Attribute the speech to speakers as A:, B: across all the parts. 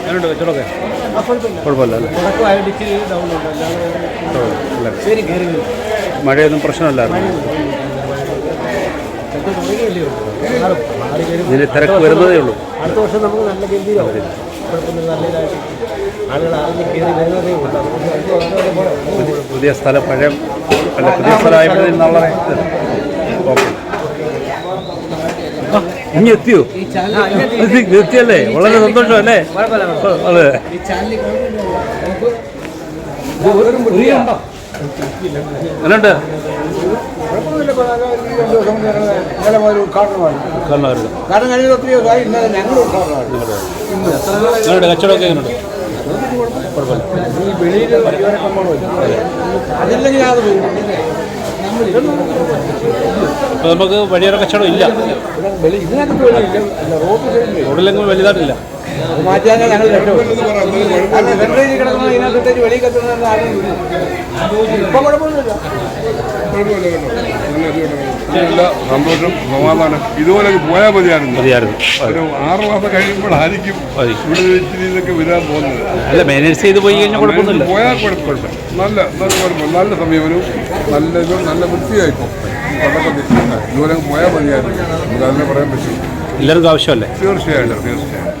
A: എങ്ങനെയുണ്ട് കച്ചവടമൊക്കെ കുഴപ്പമില്ല മഴയൊന്നും പ്രശ്നമല്ലായിരുന്നു. ഇതിന് തിരക്ക് വരുന്നതേ ഉള്ളൂ.
B: അടുത്ത വർഷം നമുക്ക് നല്ല ഗംഭീരമാവും
A: പുതിയ സ്ഥലം പഴയ പുതിയ സ്ഥലമായപ്പോഴത്തേക്കും നല്ല ഓക്കെ. ഇനി എത്തിയോ? എത്തിയല്ലേ വളരെ സന്തോഷം അല്ലേ അതെ. എന്നുണ്ട്
C: കാരണം
A: കച്ചവടമൊക്കെ
C: ഈ അതില്ലെങ്കിൽ അത്. പോകും
A: അപ്പോൾ നമുക്ക് വഴിയൊരു കച്ചവടം ഇല്ല. റോഡിലെങ്കിലും വലുതായിട്ടില്ല.
C: മാറ്റിയാൽ ഞങ്ങൾ കിടക്കുന്ന ഇതിനകത്തേക്ക് വെളിയിൽ കത്തുന്ന ആരും ഇല്ല ഇപ്പം കുഴപ്പമൊന്നുമില്ല
D: നല്ല സന്തോഷം സമാധാനം. ഇതുപോലെ പോയാൽ മതിയായിരുന്നു.
A: മതിയായിരുന്നു.
D: ഒരു ആറ് മാസം കഴിയുമ്പോഴായിരിക്കും. ഇവിടെ ഇച്ചിരി ഇതൊക്കെ വരാൻ പോകുന്നത്.
A: അല്ല മാനേജ് ചെയ്ത് പോയി കഴിഞ്ഞാൽ കുഴപ്പമൊന്നുമില്ല.
D: പോയാൽ കുഴപ്പമില്ല. നല്ല നല്ല കുഴപ്പം നല്ല സമീപനവും നല്ല ഇത് നല്ല വൃത്തിയായിപ്പോ. പണ്ടൊക്കെ ഇതുപോലെ പോയാൽ മതിയായിരുന്നു. നമുക്ക് അതിനെ പറയാൻ പറ്റും.
A: എല്ലാവർക്കും ആവശ്യമല്ലേ?
D: തീർച്ചയായിട്ടും തീർച്ചയായിട്ടും.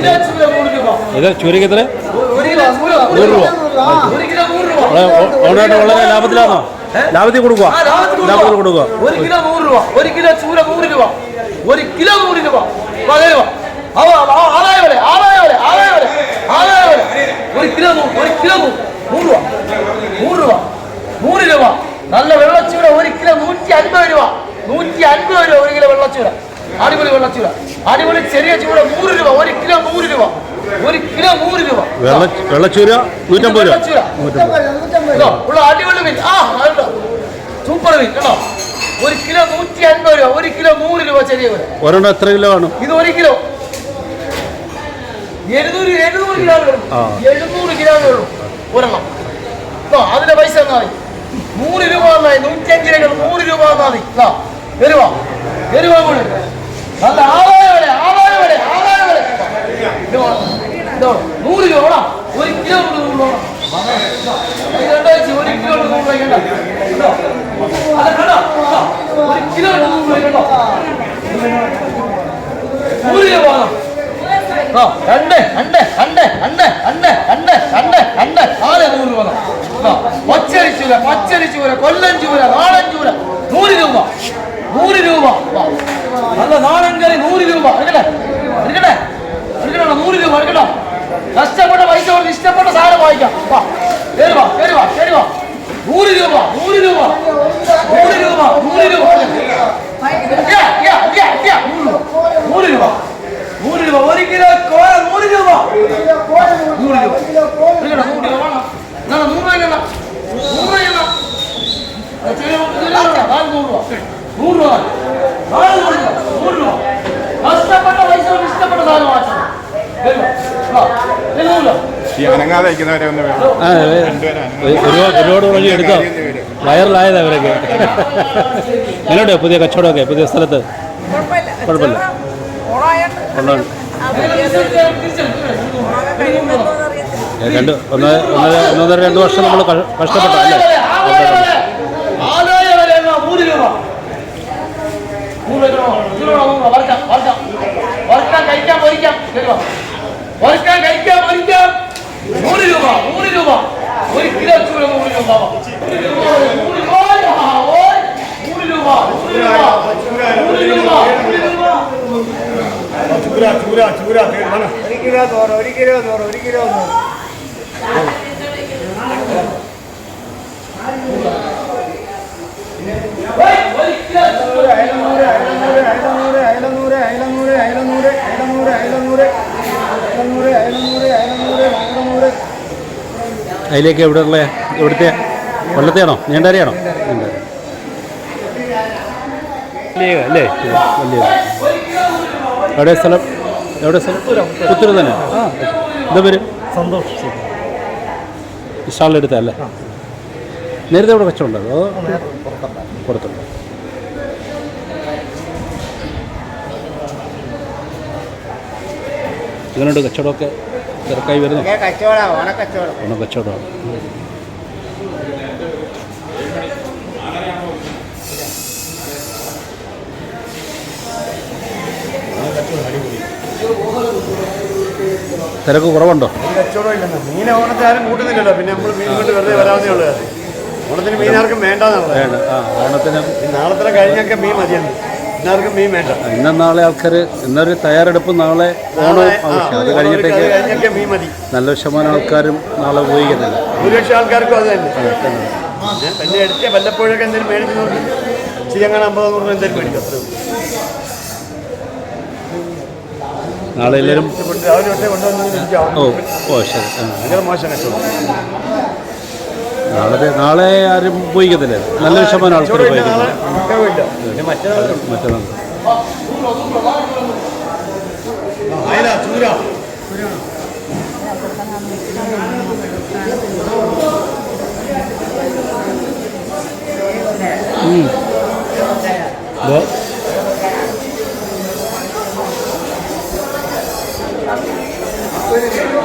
A: ഇത് ചൂരയ്ക്ക് എത്ര? നൂറ് രൂപ. ഓണായിട്ട് വളരെ ലാഭത്തിലാണോ? ലാഭത്തിൽ കൊടുക്കുക ലാഭത്തിൽ കൊടുക്കുക
E: ഒരു കിലോ നൂറ് രൂപ. ഒരു കിലോ ചൂര നൂറ് രൂപ. ഒരു കിലോ നൂറ് രൂപ. അവ- ആദായ വില ആദായ വില ആദായ വില ആദായ വില. ഒരു കിലോ ഒരു കിലോ നൂറ് രൂപ. നൂറ് രൂപ. നൂറ് രൂപ. നല്ല വെള്ളച്ചൂര ഒരു കിലോ നൂറ്റി അൻപത് രൂപ. നൂറ്റി അൻപത് രൂപ ഒരു കിലോ വെള്ളച്ചൂര. അടിപൊളി വെള്ളച്ചൂര. അടിപൊളി ചെറിയ ചൂര നൂറ് രൂപ ഒരു കിലോ നൂറ് രൂപ. ഒരു കിലോ നൂറ് രൂപ.
A: വെള്ള വെള്ളച്ചൂര നൂറ്റമ്പത് രൂപ.
E: ഉള്ള അടിപൊളി മീൻ. ആ സൂപ്പർ മീൻ കേട്ടോ ഒരു കിലോ നൂറ്റി അൻപത് രൂപ ഒരു കിലോ നൂറ് രൂപ ചെറിയ
A: ഒരെണ്ണം എത്ര കിലോ ആണ്?
E: ഇത് ഒരു കിലോ. എഴുന്നൂറ് എഴുന്നൂറ് കിലോ. എഴുന്നൂറ് കിലോ ഉള്ളൂ ഒരെണ്ണം. അതിന്റെ പൈസ എന്നാ മതി. നൂറ് രൂപ എന്നായി നൂറ്റി അഞ്ച് രൂപ നൂറ് രൂപ എന്നാ മതി വരുവാ. വരുവാ കൂടെ നല്ല ആദായ വില ആദായ വില ആദായ ഇതോ, നൂറ് രൂപ വേണം ഒരു കിലോ നൂറ് ചേച്ചി, ഒരു കിലോ നൂറ് രൂപ അത് കണ്ടോ? ഒരു കിലോ നൂറ് രൂപ കേട്ടോ നൂറ് രൂപ ആ, രണ്ട് രണ്ട് രണ്ട് രണ്ട് രണ്ട് രണ്ട് രണ്ട് രണ്ട്. നാല് നൂറ് പച്ചരി ചൂര പച്ചരി ചൂര കൊല്ലം ചൂര നാടൻ ചൂര. നൂറ് രൂപ. നൂറ് രൂപ. നല്ല നാടൻ കറി നൂറ് രൂപ. എടുക്കട്ടെ? എടുക്കട്ടെ? എടുക്കണോ? നൂറ് രൂപ എടുക്കട്ടോ? കഷ്ടപ്പെട്ട പൈസ കൊടുത്ത് ഇഷ്ടപ്പെട്ട സാധനം വാങ്ങിക്കാം. വാ കയറി വാ കയറി വാ കയറി വാ. നൂറ് രൂപ നൂറ് രൂപ.
A: വിളിക്കുന്നവരെ ഒരുപാട് പ്രാവശ്യം അവരൊക്കെ. എങ്ങനെയുണ്ട് പുതിയ കച്ചവടമൊക്കെ പുതിയ സ്ഥലത്ത്? കുഴപ്പമില്ല. രണ്ട് ഒന്ന് ഒന്നര ഒന്നൊന്നര രണ്ട് വർഷം നമ്മൾ കഷ്ടപ്പെട്ടു അല്ലേ?
E: കഴിക്കാം കഴിക്കാം കഴിക്കാം നൂറ് രൂപ നൂറ് രൂപ. ഒരു കിലോ ചൂര നൂറ് രൂപ നൂറ് രൂപ നൂറ് രൂപ. നൂറ് രൂപ നൂറ് രൂപ. നൂറ് രൂപ നൂറ് രൂപ.
B: ഒരു കിലോ നൂറ് ഒരു കിലോ നൂറ് ഒരു കിലോ
E: ഒരു ചൂര.
B: അയലനൂറ് അയലനൂറ് അയലനൂറ് അയലനൂറ് അയലനൂറ് അയലനൂറ് അയലനൂറ്
A: അതിലേക്ക് എവിടെ ഉള്ള? എവിടുത്തെ? കൊല്ലത്തെയാണോ? നീണ്ടരയാണോ അല്ലേ? വലിയ എവിടെ സ്ഥലം? എവിടെ സ്ഥലം? പുത്തൂർ തന്നെ. ആ. എന്താ പേര്?
F: സന്തോഷ്
A: ഈ സ്റ്റാളിലെടുത്തല്ലേ നേരത്തെ ഇവിടെ കച്ചവടം അതോ പുറത്തുണ്ട് ഇങ്ങനെയുണ്ട് കച്ചവടമൊക്കെ തിരക്കായി വരുന്നു?
B: കച്ചവടം ഓണക്കച്ചവടം
A: ഓണ കച്ചവടമാണ് തിരക്ക് കുറവുണ്ടോ?
F: മീൻ ഓണത്തെ ആരും കൂട്ടുന്നില്ലല്ലോ. പിന്നെ നമ്മൾ മീൻ കൊണ്ട് വെറുതെ വരാവുന്നേ ഉള്ളൂ. ഓണത്തിന് മീൻ ആർക്കും വേണ്ടെന്നുള്ളത്.
A: വേണ്ട. ആ ഓണത്തിന്
F: നാളത്തെ കഴിഞ്ഞൊക്കെ മീൻ മതിയെന്ന്. ഇന്നാർക്കും മീൻ വേണ്ട.
A: ഇന്ന നാളെ ആൾക്കാർ ഇന്നൊരു തയ്യാറെടുപ്പ് നാളെ ഓണം ആവശ്യം അത് കഴിഞ്ഞിട്ടേക്ക്
F: മീൻ മതി.
A: നല്ല ശതമാനം ആൾക്കാരും നാളെ ഉപയോഗിക്കുന്നില്ല.
F: ഭൂരിപക്ഷം ആൾക്കാർക്കും അത് തന്നെ. പിന്നെ എടുത്ത വല്ലപ്പോഴൊക്കെ എന്തെങ്കിലും മേടിച്ച് നോക്കി. ചിരങ്ങനെ അമ്പത് നൂറ് എന്തെങ്കിലും മേടിക്കും
A: നാളെ എല്ലാവരും ഓ ഓ ശരി.
F: ഭയങ്കര മോശം കച്ചവടം.
A: നാളെ നാളെ ആരും ഉപയോഗിക്കത്തില്ല. നല്ല ശതമാനം ആൾക്കാർ
F: ഉപയോഗിക്കുന്നു
A: മറ്റന്നാൾ
F: Thank
A: you.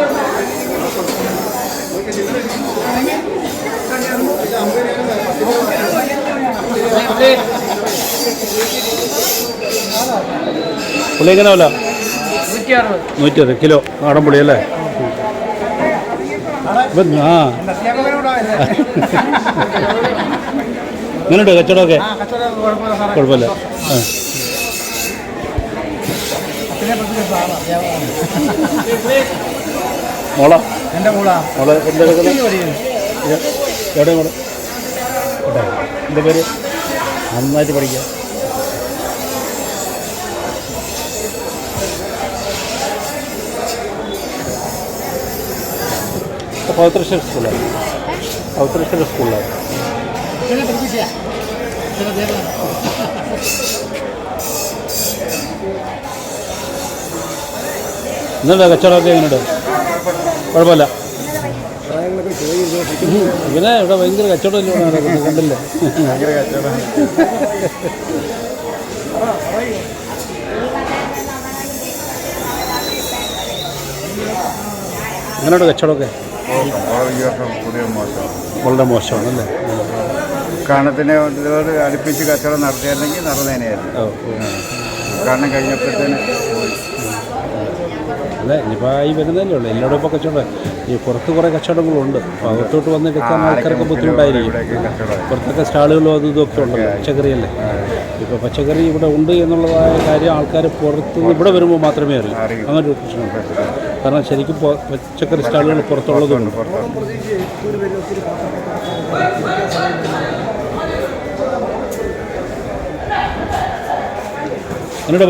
A: പുളി എങ്ങനെ വില? നൂറ്റി അറുപത് കിലോ നാടൻ പുളി അല്ലേ ആ. എങ്ങനെയുണ്ട് കച്ചവടമൊക്കെ? കുഴപ്പമില്ല ആ. മോള?
B: എന്റെ
A: മോളെ? എന്താ എവിടെ മോളെ? എന്റെ പേര്? നന്നായിട്ട് പഠിക്കാം പൗത്രശ്വര സ്കൂളായിരുന്നു പൗത്രശ്വര സ്കൂളിലായിരുന്നു ഇന്നുണ്ടോ കച്ചവടമൊക്കെ എങ്ങനെയുണ്ട്? കുഴപ്പമില്ല. ഇങ്ങനെ ഇവിടെ ഭയങ്കര കച്ചവടം നടക്കുന്നത്? കണ്ടില്ലേ?
G: ഭയങ്കര കച്ചവടം
A: അങ്ങനെയുണ്ട് കച്ചവടമൊക്കെ? വളരെ മോശമാണ് അല്ലേ
G: കാണത്തിന് ഇതോട് അടുപ്പിച്ച് കച്ചവടം നടത്തിയിരുന്നെങ്കിൽ നടന്നേനെയായിരുന്നു.
A: ഓ.
G: കാരണം കഴിഞ്ഞപ്പോഴത്തേന്
A: അല്ല? ഇനിയിപ്പോൾ ഈ വരുന്നതല്ലേ ഉള്ളൂ. എല്ലായിടും ഇപ്പോൾ കച്ചവടം ഈ പുറത്ത് കുറേ കച്ചവടങ്ങളുണ്ട്. അപ്പോൾ അകത്തോട്ട് വന്നെടുക്കാൻ ആൾക്കാർക്ക് ബുദ്ധിമുട്ടായിരിക്കും. പുറത്തൊക്കെ സ്റ്റാളുകളും അതും ഇതൊക്കെ ഉണ്ടല്ലോ. പച്ചക്കറിയല്ലേ? ഇപ്പോൾ പച്ചക്കറി ഇവിടെ ഉണ്ട് എന്നുള്ളതായ കാര്യം ആൾക്കാർ പുറത്ത് ഇവിടെ വരുമ്പോൾ മാത്രമേ അറിയൂ. അങ്ങനെ ഒരു പ്രശ്നമുണ്ട് കാരണം ശരിക്കും പച്ചക്കറി സ്റ്റാളുകൾ പുറത്തുള്ളതുകൊണ്ട്
G: പുറത്തുണ്ട്
A: എന്നിട്ട്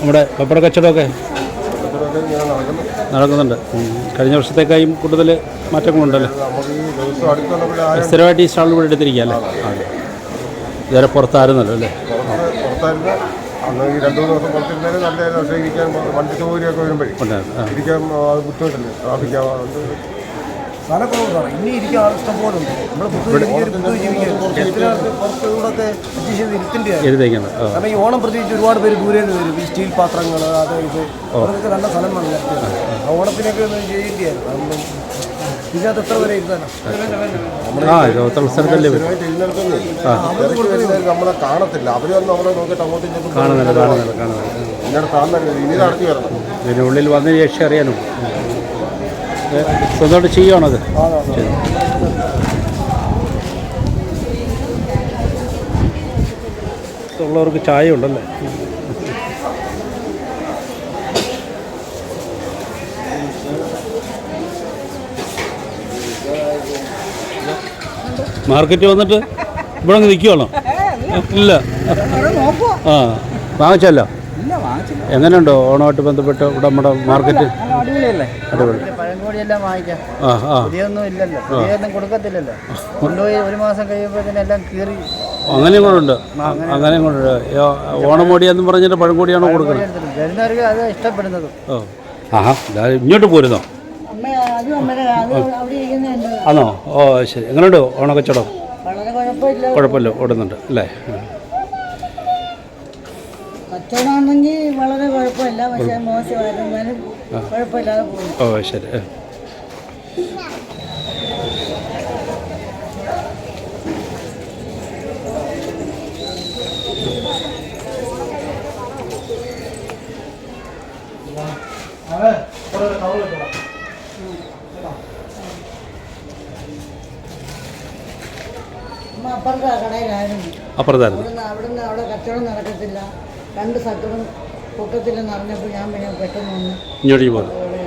A: നമ്മുടെ പപ്പട കച്ചവടമൊക്കെ നടക്കുന്നുണ്ട്. കഴിഞ്ഞ വർഷത്തേക്കായും കൂടുതൽ മാറ്റങ്ങളുണ്ടല്ലോ? സ്ഥിരമായിട്ട് ഈ സ്റ്റാൾ ഇവിടെ എടുത്തിരിക്കുക അല്ലേ? ആ ഇതുവരെ പുറത്തായിരുന്നല്ലോ അല്ലേ?
H: അന്ന് ഈ രണ്ട് മൂന്ന് ദിവസം പുറത്തിരുന്നാലും നല്ലതായിരുന്നു പക്ഷേ ഇരിക്കാൻ വണ്ടി സൗകര്യമൊക്കെ വരുമ്പോഴേ. ഇരിക്കാൻ ബുദ്ധിമുട്ടല്ലേ? ട്രാഫിക് ആവാറുണ്ട്
B: സ്ഥലക്കുറവുണ്ടാണ് ഇനി ഇരിക്കാൻ ആൾ ഇഷ്ടം പോലെ ഉണ്ട് നമ്മൾ അഡ്ജസ്റ്റ് ചെയ്ത്
A: ആ.
B: കാരണം ഈ ഓണം പ്രത്യേകിച്ച് ഒരുപാട് പേര് ദൂരെ നിന്ന് വരും. ഈ സ്റ്റീൽ പാത്രങ്ങൾ അതായത് ഇത് അതൊക്കെ നല്ല സ്ഥലം വേണം ആ ഓണത്തിനൊക്കെ ഒന്ന് ചെയ്യേണ്ടിയായിരുന്നു ഇതിനകത്ത് എത്ര
H: വരുന്നവർ നമ്മളെ കാണത്തില്ല. അവർ വന്ന് നമ്മളെ നോക്കിയിട്ട് അങ്ങോട്ടും ഇങ്ങോട്ടും
A: കാണുന്നില്ല
H: ഇനി നടത്തി വരണം
A: ഇതിനുള്ളിൽ വന്നതിന് ശേഷം അറിയാനും സ്വന്തമായിട്ട് ചെയ്യുകയാണത്. ഉള്ളവർക്ക് ചായ ഉണ്ടല്ലേ മാർക്കറ്റ് വന്നിട്ട് ഇവിടെ നിൽക്കുകയാണോ നിൽക്കുവാണോ ഇല്ല. ആ വാങ്ങിച്ചല്ലോ എങ്ങനെയുണ്ടോ? ഓണമായിട്ട് ബന്ധപ്പെട്ട് ഇവിടെ നമ്മുടെ മാർക്കറ്റ്?
C: അടിപൊളിയല്ലേ?
A: അടിപൊളി.
C: പഴംകോടിയെല്ലാം വാങ്ങിക്കാം.
A: ആ ആ.
C: പുതിയൊന്നും ഇല്ലല്ലോ. പുതിയൊന്നും കൊടുക്കത്തില്ലല്ലോ. കൊണ്ടുപോയി ഒരു മാസം കീറി.
A: അങ്ങനെയും കൂടെ ഉണ്ട് അങ്ങനെയും കൂടെ ഉണ്ട് ഓണമോടി എന്ന് പറഞ്ഞിട്ട് പഴംകൂടിയാണോ കൊടുക്കുന്നത്.
C: വരുന്നവർക്ക് അത് ഇഷ്ടപ്പെടുന്നത്.
A: ഓ. ആഹാ ഇങ്ങോട്ട് പോരുന്നോ?
I: അമ്മ അതും അമ്മയുടെ അത് അവിടെ ഇരിക്കുന്ന എന്റെ
A: ആണോ? ഓ ശരി. എങ്ങനെയുണ്ട് ഓണക്കച്ചവടം?
I: കുഴപ്പമില്ല.
A: ഓടുന്നുണ്ട്. അല്ലേ?
I: കച്ചവടമാണെങ്കിൽ വളരെ കുഴപ്പമില്ല പക്ഷേ മോശമായിരുന്നാലും കുഴപ്പമില്ലാതെ പോകും
A: ഓ ശരി അപ്പുറത്തായിരുന്നു
I: അവിടുന്ന് അവിടെ കച്ചവടം നടക്കത്തില്ല രണ്ട് സക്കറും പൊക്കത്തില്ലെന്ന് നിറഞ്ഞപ്പോൾ ഞാൻ പിന്നെ പെട്ടെന്ന് വന്ന്
A: ഇങ്ങോട്ടേക്ക് പോരും
I: അവിടെ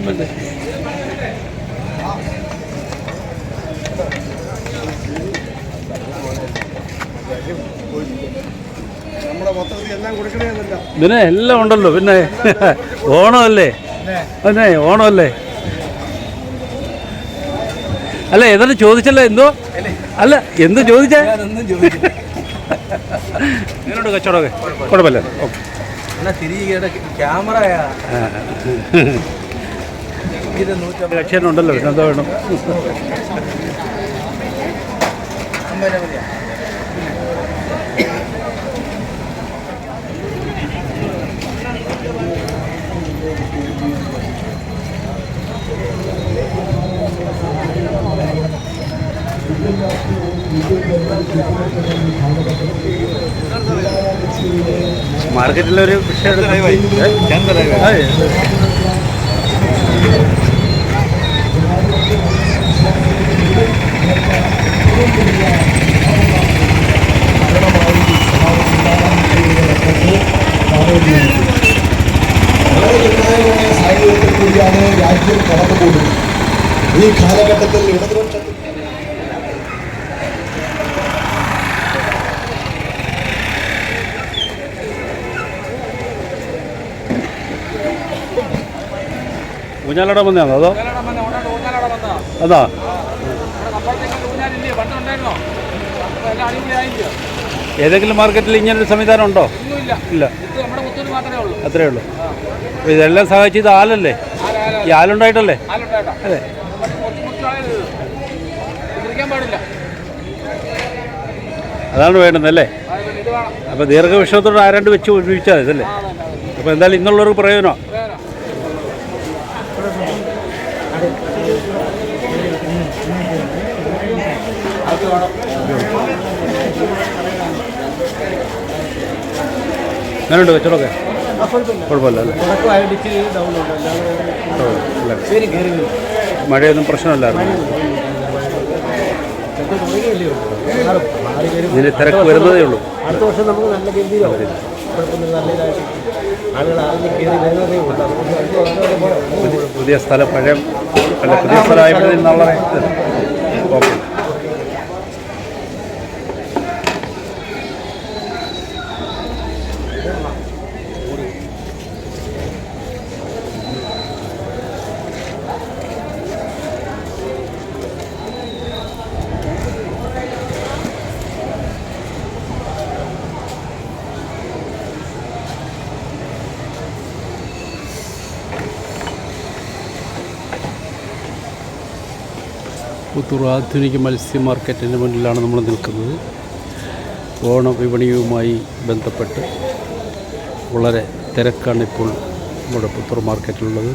I: എടുത്തു.
H: നമ്മുടെ മൊത്തത്തിൽ എല്ലാം കൊടുക്കണമെന്നില്ല
A: ഇതിന് എല്ലാം ഉണ്ടല്ലോ. പിന്നെ ഓണമല്ലേ? പിന്നെ ഓണമല്ലേ? അല്ല ഏതാണ്ട് ചോദിച്ചല്ലോ എന്തോ? അല്ല എന്ത് ചോദിച്ചേ? എങ്ങനെയുണ്ട് കച്ചവടമൊക്കെ. കുഴപ്പമില്ല. ഓക്കെ.
C: എന്നാ തിരികെ ക്യാമറയാ. ഇത് നൂറ്റമ്പത്.
A: കക്ഷിയുണ്ടല്ലോ പിന്നെ എന്താ വേണം?
C: അമ്പത് മതിയാ
A: മാർക്കറ്റിലൊരു വിഷയം എടുത്ത് ഏ? അതെ.
J: വളരെ നിർണായകമായ സാഹചര്യത്തിൽ കൂടിയാണ് രാജ്യം കടന്നുപോകുന്നത് ഈ കാലഘട്ടത്തിൽ ഇടതുപക്ഷത്തിൽ
A: ഊഞ്ഞാലട വന്നതാണോ അതോ? അതാ. ഏതെങ്കിലും മാർക്കറ്റിൽ ഇങ്ങനൊരു സംവിധാനം ഉണ്ടോ? ഇല്ല. അത്രേ ഉള്ളൂ. ഇതെല്ലാം സഹായിച്ചത് ആലല്ലേ? ഈ ആലുണ്ടായിട്ടല്ലേ? അതെ. അതാണ് അല്ലേ അപ്പോൾ ദീർഘവിഷയത്തോട് ആരാണ്ട് വെച്ച് ഒഴിച്ചാൽ ഇതല്ലേ? അപ്പോൾ എന്തായാലും ഇന്നുള്ളൊരു പ്രയോജനമാണ് അങ്ങനെയുണ്ട് കച്ചവടമൊക്കെ കുഴപ്പമില്ല. അല്ലേ? മഴയൊന്നും പ്രശ്നമല്ലായിരുന്നു. ഇതിന് തിരക്ക് വരുന്നതേ ഉള്ളൂ.
B: അടുത്ത വർഷം നമുക്ക് നല്ല പോകാം.
A: പുതിയ- പുതിയ സ്ഥലം പഴയ അല്ല പുതിയ സ്ഥലമായപ്പോഴേ നാളെ ഓക്കെ. പുത്തൂർ ആധുനിക മത്സ്യ മാർക്കറ്റിന് മുന്നിലാണ് നമ്മൾ നിൽക്കുന്നത്. ഓണ വിപണിയുമായി ബന്ധപ്പെട്ട് വളരെ തിരക്കാണ് ഇപ്പോൾ നമ്മുടെ പുത്തൂർ മാർക്കറ്റിലുള്ളത്.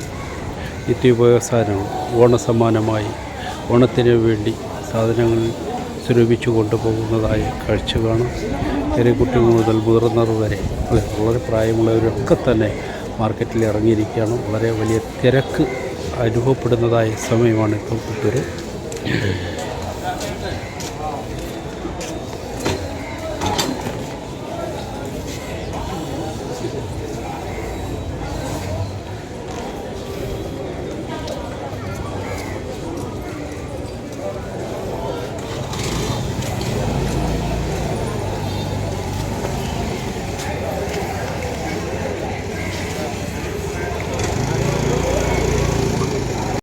A: നിത്യോപയോഗ സാധനങ്ങൾ ഓണസമ്മാനമായി ഓണത്തിന് വേണ്ടി സാധനങ്ങൾ സ്വരൂപിച്ചു കൊണ്ടുപോകുന്നതായ കാഴ്ച കാണാം. ചെറിയ കുട്ടികൾ മുതൽ മുതിർന്നവർ വരെ വളരെ പ്രായമുള്ളവരൊക്കെ തന്നെ മാർക്കറ്റിൽ ഇറങ്ങിയിരിക്കുകയാണ്. വളരെ വലിയ തിരക്ക് അനുഭവപ്പെടുന്നതായ സമയമാണ് ഇപ്പോൾ പുത്തൂർ Yeah.